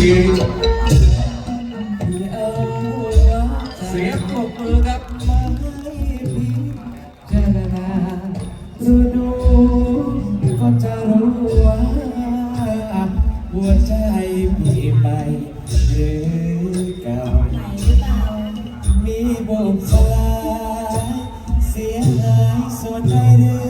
ลียร์ให้จบเอาละเสียงปรบมือครับมาให้พิจารณาดูดูก็จะรู้ว่าหัวใจพี่ไปหรือเก่าไหนหรือเปล่ามีบุกสลายเสียหายส่วนใดหรือ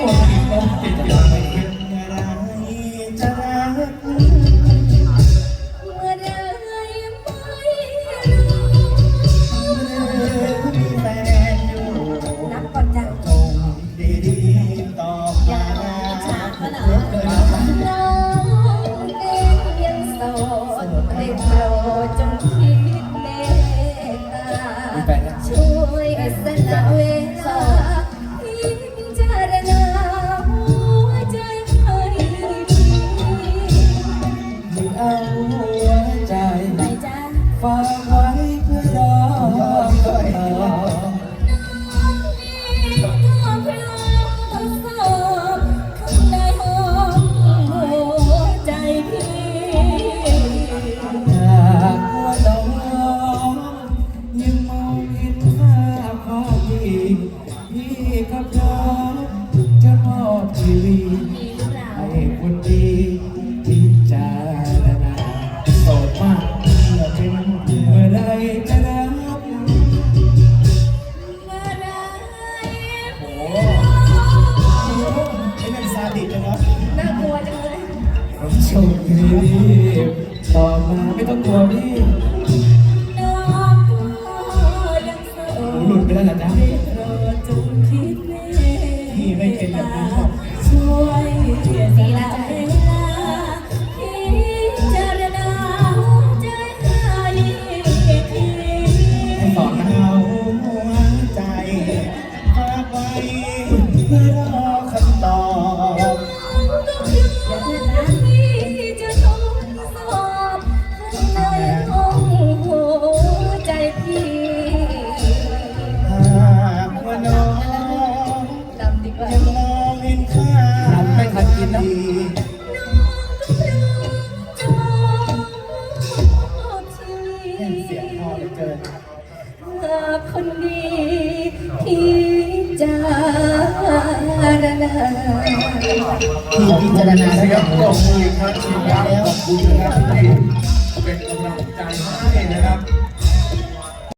ช่วยสละเวลาพิจารณาหัวใจให้ดีที่เอาหัวใจไปจ้าฝากไว้เพื่อรอต่อน้ พี่ก็พร้อมจะมอบชีวิตมีหรือเปล่าให้คนดีพิจารณาโสดมากเมื่อเป็นเมื่อไรจะรับเมื่อไรโอ้ไอ้นั่นซาดิสจังวะน่ากลัวจังเลยผมโชคดีต่อมาไม่ต้องกลัวพี่น้องก็ยังโสหลุดดไปแล้วล่ะจ๊ะ สียสละเราหัวใจให้สอนเอาหัวใจฝากไว้เพื่อรอคำตอบก็คือที่จะต้องสบข้างในห้องหัวใจพี่หากว่าน้องยังมอ ไม่ทันกินนะจะมอบชีวิตเสียงพอเหลือเกินหากคนดีที่จารณาพี่พิจารณาเสียแล้งวปรบมือครับทีมงานขอบคุณนะครับที่เป็นกำลังใจให้นะครับ